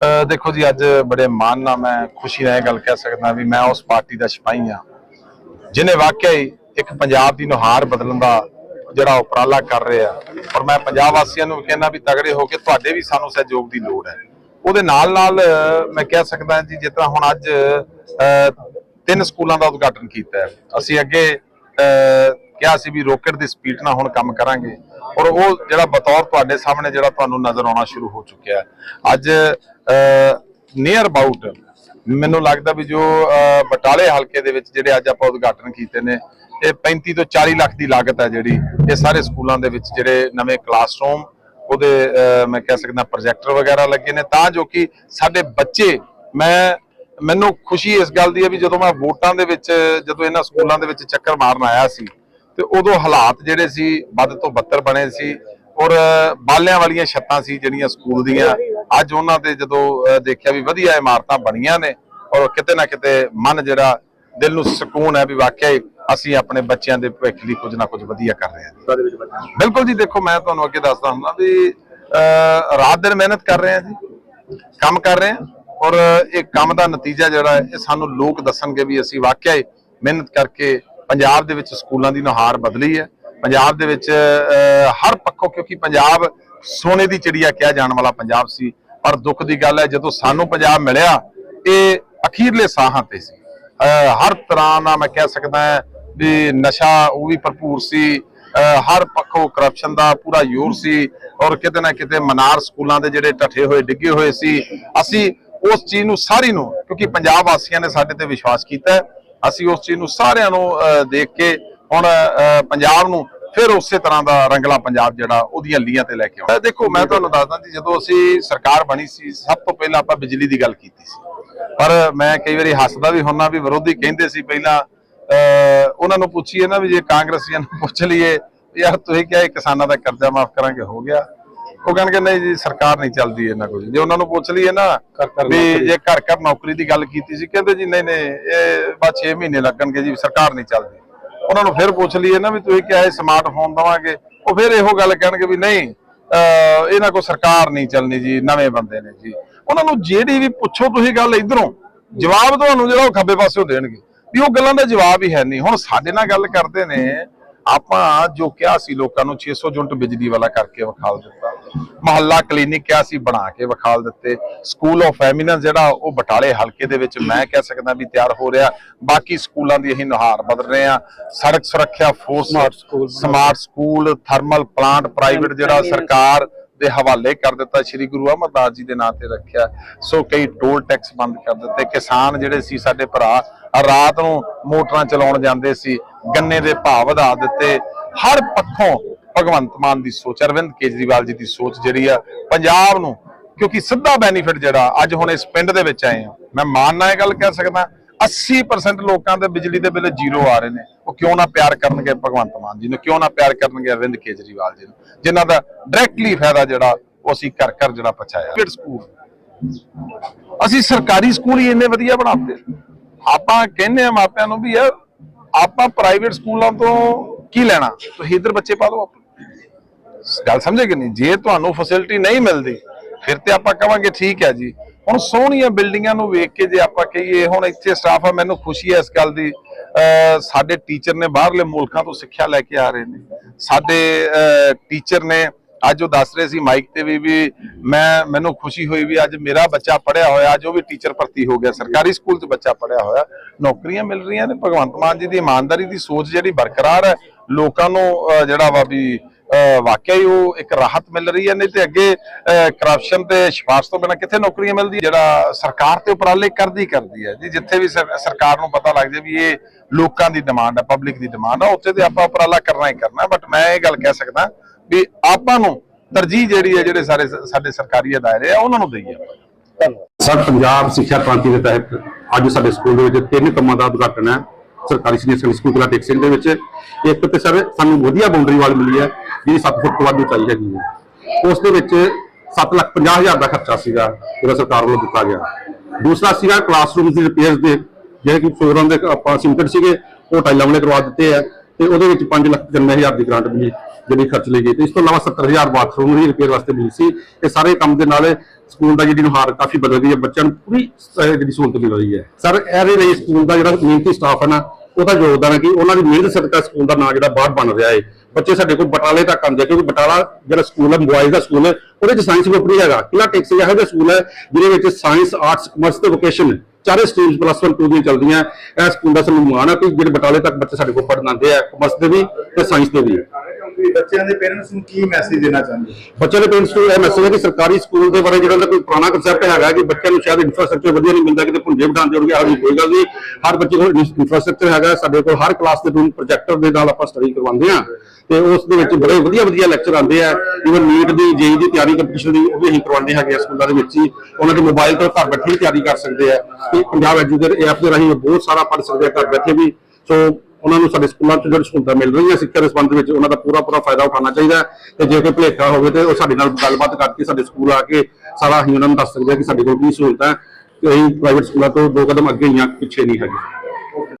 ਅਹ ਦੇਖੋ ਜੀ ਅੱਜ ਬੜੇ ਮਾਣ ਨਾਲ ਮੈਂ ਖੁਸ਼ੀ ਨਾਲ ਇਹ ਗੱਲ ਕਹਿ ਸਕਦਾ ਵੀ ਮੈਂ ਉਸ ਪਾਰਟੀ ਦਾ ਸਿਪਾਹੀ ਹਾਂ ਜਿਨੇ ਵਾਕਿਆ ਹੀ ਇੱਕ ਪੰਜਾਬ ਦੀ ਨੁਹਾਰ ਬਦਲਣ ਦਾ ਜਿਹੜਾ ਉਪਰਾਲਾ ਕਰ ਰਿਹਾ ਔਰ ਮੈਂ ਪੰਜਾਬ ਵਾਸੀਆਂ ਨੂੰ ਵੀ ਕਹਿੰਦਾ ਵੀ ਤਗੜੇ ਹੋ ਕੇ ਤੁਹਾਡੇ ਵੀ ਸਾਨੂੰ ਸਹਿਯੋਗ ਦੀ ਲੋੜ ਹੈ। ਉਹਦੇ ਨਾਲ ਨਾਲ ਮੈਂ ਕਹਿ ਸਕਦਾ ਜੀ ਜਿਸ ਤਰ੍ਹਾਂ ਹੁਣ ਅੱਜ ਅਹ, ਤਿੰਨ ਸਕੂਲਾਂ ਦਾ ਉਦਘਾਟਨ ਕੀਤਾ ਹੈ। ਅਸੀਂ ਅੱਗੇ ਅਹ, ਕਿਹਾ ਸੀ ਵੀ ਰੋਕਟ ਦੀ ਸਪੀਡ ਨਾਲ ਹੁਣ ਕੰਮ ਕਰਾਂਗੇ। ਔਰ ਉਹ ਜਿਹੜਾ ਬਤੌਰ ਤੁਹਾਡੇ ਸਾਹਮਣੇ ਜਿਹੜਾ ਤੁਹਾਨੂੰ ਨਜ਼ਰ ਆਉਣਾ ਸ਼ੁਰੂ ਹੋ ਚੁੱਕਿਆ ਅੱਜ ਨੀਅਰ ਅਬਾਊਟ ਮੈਨੂੰ ਲੱਗਦਾ ਵੀ ਜੋ ਬਟਾਲੇ ਹਲਕੇ ਦੇ ਵਿੱਚ ਜਿਹੜੇ ਅੱਜ ਆਪਾਂ ਉਦਘਾਟਨ ਕੀਤੇ ਨੇ, ਇਹ 35 ਤੋਂ 40 ਲੱਖ ਦੀ ਲਾਗਤ ਹੈ ਜਿਹੜੀ ਇਹ ਸਾਰੇ ਸਕੂਲਾਂ ਦੇ ਵਿੱਚ ਜਿਹੜੇ ਨਵੇਂ ਕਲਾਸਰੂਮ ਉਹਦੇ ਮੈਂ ਕਹਿ ਸਕਦਾ ਪ੍ਰੋਜੈਕਟਰ ਵਗੈਰਾ ਲੱਗੇ ਨੇ, ਤਾਂ ਜੋ ਕਿ ਸਾਡੇ ਬੱਚੇ, ਮੈਂ, ਮੈਨੂੰ ਖੁਸ਼ੀ ਇਸ ਗੱਲ ਦੀ ਹੈ ਵੀ ਜਦੋਂ ਮੈਂ ਵੋਟਾਂ ਦੇ ਵਿੱਚ, ਜਦੋਂ ਇਹਨਾਂ ਸਕੂਲਾਂ ਦੇ ਵਿੱਚ ਚੱਕਰ ਮਾਰਨ ਆਇਆ ਸੀ ਤੇ ਉਦੋਂ ਹਾਲਾਤ ਜਿਹੜੇ ਸੀ ਵੱਧ ਤੋਂ ਬੱਤਰ ਬਣੇ ਸੀ ਔਰ ਬਾਲਿਆਂ ਵਾਲੀਆਂ ਛੱਤਾਂ ਸੀ ਜਿਹੜੀਆਂ ਸਕੂਲ ਦੀਆਂ। ਅੱਜ ਉਹਨਾਂ ਤੇ ਜਦੋਂ ਦੇਖਿਆ ਵੀ ਵਧੀਆ ਇਮਾਰਤਾਂ ਬਣੀਆਂ ਨੇ ਔਰ ਕਿਤੇ ਨਾ ਕਿਤੇ ਮਨ ਜਿਹੜਾ ਦਿਲ ਨੂੰ ਸਕੂਨ ਹੈ ਵੀ ਵਾਕਿਆ ਹੀ ਅਸੀਂ ਆਪਣੇ ਬੱਚਿਆਂ ਦੇ ਭਵਿੱਖ ਲਈ ਕੁਝ ਨਾ ਕੁਝ ਵਧੀਆ ਕਰ ਰਹੇ ਹਾਂ ਬਿਲਕੁਲ ਜੀ ਦੇਖੋ ਮੈਂ ਤੁਹਾਨੂੰ ਅੱਗੇ ਦੱਸਦਾ ਹੁੰਦਾ ਵੀ ਰਾਤ ਦਿਨ ਮਿਹਨਤ ਕਰ ਰਹੇ ਹਾਂ ਜੀ ਕੰਮ ਕਰ ਰਹੇ ਹਾਂ ਔਰ ਇਹ ਕੰਮ ਦਾ ਨਤੀਜਾ ਜਿਹੜਾ ਹੈ ਇਹ ਸਾਨੂੰ ਲੋਕ ਦੱਸਣਗੇ ਵੀ ਅਸੀਂ ਵਾਕਿਆ ਹੀ ਮਿਹਨਤ ਕਰਕੇ ਪੰਜਾਬ ਦੇ ਵਿੱਚ ਸਕੂਲਾਂ ਦੀ ਨੁਹਾਰ ਬਦਲੀ ਹੈ। ਪੰਜਾਬ ਦੇ ਵਿੱਚ ਹਰ ਪੱਖੋਂ, ਕਿਉਂਕਿ ਪੰਜਾਬ ਸੋਨੇ ਦੀ ਚਿੜੀਆ ਕਿਹਾ ਜਾਣ ਵਾਲਾ ਪੰਜਾਬ ਸੀ, ਪਰ ਦੁੱਖ ਦੀ ਗੱਲ ਹੈ, ਜਦੋਂ ਸਾਨੂੰ ਪੰਜਾਬ ਮਿਲਿਆ, ਇਹ ਅਖੀਰਲੇ ਸਾਹਾਂ ਤੇ ਸੀ। ਹਰ ਤਰ੍ਹਾਂ ਦਾ ਮੈਂ ਕਹਿ ਸਕਦਾ ਵੀ ਨਸ਼ਾ ਉਹ ਵੀ ਭਰਪੂਰ ਸੀ ਹਰ ਪੱਖੋਂ ਕਰਪਸ਼ਨ ਦਾ ਪੂਰਾ ਜ਼ੋਰ ਸੀ, ਔਰ ਕਿਤੇ ਨਾ ਕਿਤੇ ਮਨਾਰ ਸਕੂਲਾਂ ਦੇ ਜਿਹੜੇ ਟੱਠੇ ਹੋਏ, ਡਿੱਗੇ ਹੋਏ ਸੀ, ਅਸੀਂ ਉਸ ਚੀਜ਼ ਨੂੰ, ਸਾਰੀ ਨੂੰ, ਕਿਉਂਕਿ ਪੰਜਾਬ ਵਾਸੀਆਂ ਨੇ ਸਾਡੇ ਤੇ ਵਿਸ਼ਵਾਸ ਕੀਤਾ ਅਸੀਂ ਉਸ ਚੀਜ਼ ਨੂੰ ਸਾਰਿਆਂ ਨੂੰ ਦੇਖ ਕੇ ਹੁਣ ਪੰਜਾਬ ਨੂੰ ਫਿਰ ਉਸੇ ਤਰ੍ਹਾਂ ਦਾ ਰੰਗਲਾ ਪੰਜਾਬ ਜਿਹੜਾ ਉਹਦੀਆਂ ਲੀਆਂ ਤੇ ਲੈ ਕੇ ਆਉਣਾ। ਦੇਖੋ, ਮੈਂ ਤੁਹਾਨੂੰ ਦੱਸਦਾ ਜੀ, ਜਦੋਂ ਅਸੀਂ ਸਰਕਾਰ ਬਣੀ ਸੀ, ਸਭ ਤੋਂ ਪਹਿਲਾਂ ਆਪਾਂ ਬਿਜਲੀ ਦੀ ਗੱਲ ਕੀਤੀ ਸੀ। ਪਰ ਮੈਂ ਕਈ ਵਾਰੀ ਹੱਸਦਾ ਵੀ ਹੁੰਨਾ ਵੀ ਵਿਰੋਧੀ ਕਹਿੰਦੇ ਸੀ ਪਹਿਲਾਂ, ਅਹ, ਉਹਨਾਂ ਨੂੰ ਪੁੱਛੀਏ ਨਾ ਵੀ ਜੇ ਕਾਂਗਰਸੀਆਂ ਨੂੰ ਪੁੱਛ ਲਈਏ ਯਾਰ ਤੁਸੀਂ ਕਿਹਾ ਕਿਸਾਨਾਂ ਦਾ ਕਰਜ਼ਾ ਮਾਫ ਕਰਾਂਗੇ, ਹੋ ਗਿਆ। ਉਹ ਕਹਿਣਗੇ ਨਹੀਂ ਜੀ ਸਰਕਾਰ ਨਹੀਂ ਚੱਲਦੀ ਇਹਨਾਂ ਕੋਲ ਜੇ। ਉਹਨਾਂ ਨੂੰ ਪੁੱਛ ਲਈਏ ਨਾ ਵੀ। ਜੇ ਘਰ ਘਰ ਨੌਕਰੀ ਦੀ ਗੱਲ ਕੀਤੀ ਸੀ ਕਹਿੰਦੇ ਜੀ ਨਹੀਂ ਨਹੀਂ ਇਹ ਬਸ 6 ਮਹੀਨੇ ਲੱਗਣਗੇ ਜੀ ਸਰਕਾਰ ਨਹੀਂ ਚੱਲਦੀ। ਉਹਨਾਂ ਨੂੰ ਫਿਰ ਪੁੱਛ ਲਈਏ ਨਾ ਵੀ ਤੁਸੀਂ ਕਿਹਾ ਇਹ ਸਮਾਰਟਫੋਨ ਦਵਾਂਗੇ ਉਹ ਫਿਰ ਇਹੋ ਗੱਲ ਕਹਿਣਗੇ ਵੀ ਨਹੀਂ ਇਹਨਾਂ ਕੋ ਸਰਕਾਰ ਨਹੀਂ ਚੱਲਣੀ ਜੀ ਨਵੇਂ ਬੰਦੇ ਨੇ ਜੀ। ਉਹਨਾਂ ਨੂੰ ਜਿਹੜੀ ਵੀ ਪੁੱਛੋ ਤੁਸੀਂ ਗੱਲ ਇਧਰੋਂ ਜਵਾਬ ਤੁਹਾਨੂੰ ਜਿਹੜਾ ਉਹ ਖੱਬੇ ਪਾਸਿਓਂ ਦੇਣਗੇ। ਵੀ ਉਹ ਗੱਲਾਂ ਦਾ ਜਵਾਬ ਹੀ ਹੈ ਨਹੀਂ। ਹੁਣ ਸਾਡੇ ਨਾਲ ਗੱਲ ਕਰਦੇ ਨੇ ਆਪਾਂ ਜੋ ਕਿਹਾ ਸੀ ਲੋਕਾਂ ਨੂੰ 600 ਯੂਨਿਟ ਬਿਜਲੀ ਵਾਲਾ ਕਰਕੇ ਵਿਖਾਲ ਦਿੱਤਾ। ਮਹੱਲਾ ਕਲੀਨਿਕ ਕਿਹਾ ਸੀ ਬਣਾ ਕੇ ਵਿਖਾਲ ਦਿੱਤੇ। ਸਕੂਲ ਆਫ ਐਮੀਨੈਂਸ ਜਿਹੜਾ ਉਹ ਬਟਾਲੇ ਹਲਕੇ ਦੇ ਵਿੱਚ ਮੈਂ ਕਹਿ ਸਕਦਾ ਵੀ ਤਿਆਰ ਹੋ ਰਿਹਾ। ਬਾਕੀ ਸਕੂਲਾਂ ਦੀ ਅਸੀਂ ਨੁਹਾਰ ਬਦਲ ਰਹੇ ਆ ਸੜਕ ਸੁਰੱਖਿਆ force smart school thermal plant private ਜਿਹੜਾ ਸਰਕਾਰ ਦੇ ਹਵਾਲੇ ਕਰ ਦਿੱਤਾ। ਸ੍ਰੀ ਗੁਰੂ ਅਮਰਦਾਸ ਜੀ ਦੇ ਨਾਂ ਤੇ ਰੱਖਿਆ। ਸੋ ਕਈ ਟੋਲ ਟੈਕਸ ਬੰਦ ਕਰ ਦਿੱਤੇ। ਕਿਸਾਨ ਜਿਹੜੇ ਸੀ ਸਾਡੇ ਭਰਾ ਰਾਤ ਨੂੰ ਮੋਟਰਾਂ ਚਲਾਉਣ ਜਾਂਦੇ ਸੀ। ਗੰਨੇ ਦੇ ਭਾਅ ਵਧਾ ਦਿੱਤੇ। ਹਰ ਪੱਖੋਂ ਭਗਵੰਤ ਮਾਨ ਦੀ ਸੋਚ ਅਰਵਿੰਦ ਕੇਜਰੀਵਾਲ ਜੀ ਦੀ ਸੋਚ ਜਿਹੜੀ ਆ ਪੰਜਾਬ ਨੂੰ ਕਿਉਂਕਿ ਸਿੱਧਾ ਬੈਨੀਫਿਟ ਜਿਹੜਾ ਅੱਜ ਹੁਣ ਇਸ ਪਿੰਡ ਦੇ ਵਿੱਚ ਆਏ ਆ। ਮੈਂ ਮਾਨ ਨਾਲ ਇਹ ਗੱਲ ਕਹਿ ਸਕਦਾ 80% ਲੋਕਾਂ ਦੇ ਬਿਜਲੀ ਦੇ ਬਿੱਲ ਜ਼ੀਰੋ ਆ ਰਹੇ ਨੇ। ਉਹ ਕਿਉਂ ਨਾ ਪਿਆਰ ਕਰਨਗੇ ਭਗਵੰਤ ਮਾਨ ਜੀ ਨੂੰ ਕਿਉਂ ਨਾ ਪਿਆਰ ਕਰਨਗੇ ਅਰਵਿੰਦ ਕੇਜਰੀਵਾਲ ਜੀ ਨੂੰ ਜਿਨ੍ਹਾਂ ਦਾ ਡਾਇਰੈਕਟਲੀ ਫਾਇਦਾ ਜਿਹੜਾ ਉਹ ਅਸੀਂ ਕਰ ਕਰ ਜਿਹੜਾ ਪਛਾਇਆ ਕਿਡ ਸਕੂਲ? ਅਸੀਂ ਸਰਕਾਰੀ ਸਕੂਲ ਹੀ ਇੰਨੇ ਵਧੀਆ ਬਣਾਉਂਦੇ ਆਪਾਂ ਕਹਿੰਦੇ ਆ ਮਾਪਿਆਂ ਨੂੰ ਵੀ ਯਾਰ ਆਪਾਂ ਪ੍ਰਾਈਵੇਟ ਸਕੂਲਾਂ ਤੋਂ ਕੀ ਲੈਣਾ? ਤੁਸੀਂ ਇੱਧਰ ਬੱਚੇ ਪਾ ਦਿਓ ਗੱਲ ਸਮਝੇ ਕਿ ਨਹੀਂ? ਜੇ ਤੁਹਾਨੂੰ ਫੈਸਿਲਿਟੀ ਨਹੀਂ ਮਿਲਦੀ, ਫਿਰ ਤੇ ਆਪਾਂ ਕਵਾਂਗੇ ਠੀਕ ਹੈ ਜੀ। ਹੁਣ ਸੋਹਣੀਆਂ ਬਿਲਡਿੰਗਾਂ ਨੂੰ ਵੇਖ ਕੇ ਜੇ ਆਪਾਂ ਕਹੀਏ, ਹੁਣ ਇੱਥੇ ਸਟਾਫ ਆ, ਮੈਨੂੰ ਖੁਸ਼ੀ ਹੈ ਇਸ ਗੱਲ ਦੀ। ਸਾਡੇ ਟੀਚਰ ਨੇ ਬਾਹਰਲੇ ਮੁਲਕਾਂ ਤੋਂ ਸਿੱਖਿਆ ਲੈ ਕੇ ਆ ਰਹੇ ਨੇ। ਸਾਡੇ ਟੀਚਰ ਨੇ ਅੱਜ ਉਹ ਦੱਸ ਰਹੇ ਸੀ ਮਾਈਕ ਤੇ ਵੀ ਵੀ ਮੈਂ, ਮੈਨੂੰ ਖੁਸ਼ੀ ਹੋਈ ਵੀ ਅੱਜ ਮੇਰਾ ਬੱਚਾ ਪੜਿਆ ਹੋਇਆ, ਅੱਜ ਉਹ ਵੀ ਟੀਚਰ ਭਰਤੀ ਹੋ ਗਿਆ। ਸਰਕਾਰੀ ਸਕੂਲ 'ਚ ਬੱਚਾ ਪੜਿਆ ਹੋਇਆ। ਨੌਕਰੀਆਂ ਮਿਲ ਰਹੀਆਂ ਨੇ। ਭਗਵੰਤ ਮਾਨ ਜੀ ਦੀ ਇਮਾਨਦਾਰੀ ਦੀ ਸੋਚ ਜਿਹੜੀ ਬਰਕਰਾਰ ਹੈ, ਲੋਕਾਂ ਨੂੰ ਜਿਹੜਾ ਵਾ ਵੀ ਵਾਕਿਆ ਹੀ ਉਹ ਇੱਕ ਰਾਹਤ ਮਿਲ ਰਹੀ ਹੈ ਨਹੀਂ ਤੇ ਅੱਗੇ ਕਰਪਸ਼ਨ ਤੇ ਸਿਫਾਰਸ਼ ਤੋਂ ਬਿਨਾਂ ਕਿੱਥੇ ਨੌਕਰੀਆਂ ਮਿਲਦੀ ਜਿਹੜਾ ਸਰਕਾਰ ਤੇ ਉਪਰਾਲੇ ਕਰਦੀ ਕਰਦੀ ਹੈ। ਜੀ ਜਿੱਥੇ ਵੀ ਸਰ- ਸਰਕਾਰ ਨੂੰ ਪਤਾ ਲੱਗ ਜਾਏ ਵੀ ਇਹ ਲੋਕਾਂ ਦੀ ਡਿਮਾਂਡ ਹੈ ਪਬਲਿਕ ਦੀ ਡਿਮਾਂਡ ਹੈ ਉੱਥੇ ਤੇ ਆਪਾਂ ਉਪਰਾਲਾ ਕਰਨਾ ਹੀ ਕਰਨਾ। ਬਟ ਮੈਂ ਇਹ ਗੱਲ ਕਹਿ ਸਕਦਾ ਵੀ ਆਪਾਂ ਨੂੰ ਤਰਜੀਹ ਜਿਹੜੀ ਹੈ ਜਿਹੜੇ ਸਾਰੇ ਸਾਡੇ ਸਰਕਾਰੀ ਅਦਾਰੇ ਆ ਉਹਨਾਂ ਨੂੰ ਦਈਏ ਸਰ ਪੰਜਾਬ ਸਿੱਖਿਆ ਕ੍ਰਾਂਤੀ ਦੇ ਤਹਿਤ ਅੱਜ ਸਾਡੇ ਸਕੂਲ ਦੇ ਵਿੱਚ ਤਿੰਨ ਕੰਮਾਂ ਦਾ ਉਦਘਾਟਨ ਹੈ। ਸਰਕਾਰੀ ਸੀਨੀਅਰ ਸੈਕੰਡਰੀ ਸਕੂਲ ਕਲਾ ਟੇਕ ਸਿੰਘ ਦੇ ਵਿੱਚ। ਇੱਕ ਤੇ ਸਰ, ਸਾਨੂੰ ਵਧੀਆ ਬਾਉਂਡਰੀ ਵਾਲ ਮਿਲੀ ਹੈ, ਜਿਹੜੀ 7 ਫੁੱਟ ਤੋਂ ਵੱਧ ਉਚਾਈ ਹੈਗੀ ਹੈ। ਉਸ ਦੇ ਵਿੱਚ 7 ਲੱਖ 50 ਹਜ਼ਾਰ ਦਾ ਖਰਚਾ ਸੀਗਾ, ਜਿਹੜਾ ਸਰਕਾਰ ਵੱਲੋਂ ਦਿੱਤਾ ਗਿਆ। ਦੂਸਰਾ ਸੀਗਾ ਕਲਾਸਰੂਮ ਦੀ ਰਿਪੇਅਰਸ ਦੇ, ਜਿਹੜੇ ਕਿ ਫਲੋਰਾਂ ਦੇ ਆਪਾਂ ਸਿੰਟਡ ਸੀਗੇ, ਉਹ ਟਾਈਲਾਂ ਵਾਲੇ ਕਰਵਾ ਦਿੱਤੇ ਆ। ਤੇ ਉਹਦੇ ਵਿੱਚ 5 ਲੱਖ 95000 ਦੀ ਗ੍ਰਾਂਟ ਮਿਲੀ ਜਿਹੜੀ ਖਰਚ ਲਈ ਗਈ। ਤੇ ਇਸ ਤੋਂ ਇਲਾਵਾ 70000 ਬਾਥਰੂਮ ਦੀ ਰਿਪੇਅਰ ਵਾਸਤੇ ਮਿਲੀ ਸੀ। ਇਹ ਸਾਰੇ ਕੰਮ ਦੇ ਨਾਲ ਸਕੂਲ ਦਾ ਜਿਹੜੀ ਨੁਹਾਰ ਕਾਫੀ ਬਦਲ ਰਹੀ ਹੈ ਬੱਚਿਆਂ ਨੂੰ ਪੂਰੀ ਜਿਹੜੀ ਸਹੂਲਤ ਮਿਲ ਰਹੀ ਹੈ। ਸਰ ਇਹਦੇ ਲਈ ਸਕੂਲ ਦਾ ਜਿਹੜਾ ਮਿਹਨਤੀ ਸਟਾਫ ਹੈ ਨਾ ਉਹਦਾ ਯੋਗਦਾਨ ਹੈ ਕਿ ਉਹਨਾਂ ਦੀ ਮਿਹਨਤ ਸਦਕਾ ਸਕੂਲ ਦਾ ਨਾਂ ਜਿਹੜਾ ਬਾਹਰ ਬਣ ਰਿਹਾ ਹੈ। ਬੱਚੇ ਸਾਡੇ ਕੋਲ ਬਟਾਲੇ ਤੱਕ ਆਉਂਦੇ ਆ, ਕਿਉਂਕਿ ਬਟਾਲਾ ਜਿਹੜਾ ਸਕੂਲ ਹੈ ਮੋਬਾਈਲ ਦਾ ਸਕੂਲ ਹੈ ਉਹਦੇ ਚ ਸਾਇੰਸ ਗਰੁੱਪ ਨਹੀਂ ਹੈਗਾ। ਕਿਲਾ ਟੈਕਸ ਇਹੋ ਜਿਹਾ ਸਕੂਲ ਹੈ ਜਿਹਦੇ ਵਿੱਚ ਸਾਇੰਸ ਆਰਟਸ ਕਮਰਸ ਤੇ ਵੋਕੇਸ਼ਨ ਚਾਰੇ ਸਟਰੀਮਸ ਪਲੱਸ 1 2 ਦੀਆਂ ਚੱਲਦੀਆਂ। ਇਹ ਸਕੂਲ ਦਾ ਸਾਨੂੰ ਮਾਣ ਆ ਕਿ ਜਿਹੜੇ ਬਟਾਲੇ ਤੱਕ ਬੱਚੇ ਸਾਡੇ ਕੋਲ ਪੜ੍ਹਨ ਆਉਂਦੇ ਆ ਕਮਰਸ ਦੇ ਵੀ ਤੇ ਸਾਇੰਸ ਦੇ ਵੀ। ਬੱਚਿਆਂ ਦੇ ਪੇਰੈਂਟਸ ਨੂੰ ਕੀ ਮੈਸੇਜ ਦੇਣਾ ਚਾਹੁੰਦੇ ਹੋ? ਬੱਚਿਆਂ ਦੇ ਪੇਰੈਂਟਸ ਨੂੰ ਇਹ ਮੈਸੇਜ ਹੈ ਕਿ ਸਰਕਾਰੀ ਸਕੂਲ ਦੇ ਬਾਰੇ ਜਿਹੜਾ ਉਹਦਾ ਕੋਈ ਪੁਰਾਣਾ ਕਨਸੈਪਟ ਹੈਗਾ ਕਿ ਬੱਚਿਆਂ ਨੂੰ ਸ਼ਾਇਦ ਇਨਫਰਾਸਟ੍ਰਕਚਰ ਵਧੀਆ ਨਹੀਂ ਮਿਲਦਾ, ਕਿਤੇ ਭੁੰਜੇ ਬਿਠਾਉਂਦੇ ਹੋਣਗੇ ਆਹ ਕੋਈ ਗੱਲ ਨਹੀਂ। ਹਰ ਬੱਚੇ ਕੋਲ ਇਨਫਰਾਸਟ੍ਰਕਚਰ ਹੈਗਾ, ਸਾਡੇ ਕੋਲ ਹਰ ਕਲਾਸ ਦੇ ਰੂਮ ਪ੍ਰੋਜੈਕਟਰ ਦੇ ਨਾਲ ਆਪਾਂ ਸਟੱਡੀ ਕਰਵਾਉਂਦੇ ਆ ਤੇ ਉਸ ਦੇ ਵਿੱਚ ਬੜੇ ਵਧੀਆ ਵਧੀਆ ਲੈਕਚਰ ਆਉਂਦੇ ਆ। ਇਵਨ ਨੀਟ ਦੀ ਜੇਈ ਦੀ ਤਿਆਰੀ ਕੰਪੀਟੀਸ਼ਨ ਦੀ ਉਹ ਵੀ ਅਸੀਂ ਕਰਵਾਉਂਦੇ ਹੈਗੇ ਸਕੂਲਾਂ ਦੇ ਵਿੱਚ ਹੀ। ਉਹਨਾਂ ਦੇ ਮੋਬਾਈਲ ਤੋਂ ਘਰ ਬੈਠੇ ਹੀ ਤਿਆਰੀ ਕਰ ਸਕਦੇ ਆ। ਤੇ ਪੰਜਾਬ ਐਜੂਕੇਟਰ ਐਪ ਦੇ ਰਾਹੀਂ ਬਹੁਤ ਸਾਰਾ ਪੜ੍ਹ ਸਕਦੇ ਆ, ਘਰ ਬੈਠੇ ਵੀ। ਸੋ ਉਹਨਾਂ ਨੂੰ ਸਾਡੇ ਸਕੂਲਾਂ 'ਚ ਜਿਹੜੀ ਸਹੂਲਤਾਂ ਮਿਲ ਰਹੀਆਂ ਸਿੱਖਿਆ ਦੇ ਸੰਬੰਧ ਵਿੱਚ, ਉਹਨਾਂ ਦਾ ਪੂਰਾ ਪੂਰਾ ਫਾਇਦਾ ਉਠਾਉਣਾ ਚਾਹੀਦਾ ਹੈ ਤੇ ਜੇ ਕੋਈ ਭੁਲੇਖਾ ਹੋਵੇ ਤੇ ਉਹ ਸਾਡੇ ਨਾਲ ਗੱਲਬਾਤ ਕਰਕੇ ਸਾਡੇ ਸਕੂਲ ਆ ਕੇ ਸਾਰਾ ਅਸੀਂ ਉਹਨਾਂ ਨੂੰ ਦੱਸ ਸਕਦੇ ਹਾਂ ਕਿ ਸਾਡੇ ਕੋਲ ਕੀ ਸਹੂਲਤਾਂ ਹੈ। ਤੇ ਅਸੀਂ ਪ੍ਰਾਈਵੇਟ ਸਕੂਲਾਂ ਤੋਂ ਦੋ ਕਦਮ ਅੱਗੇ ਹੀ ਹਾਂ ਪਿੱਛੇ ਨਹੀਂ ਹੈਗੇ।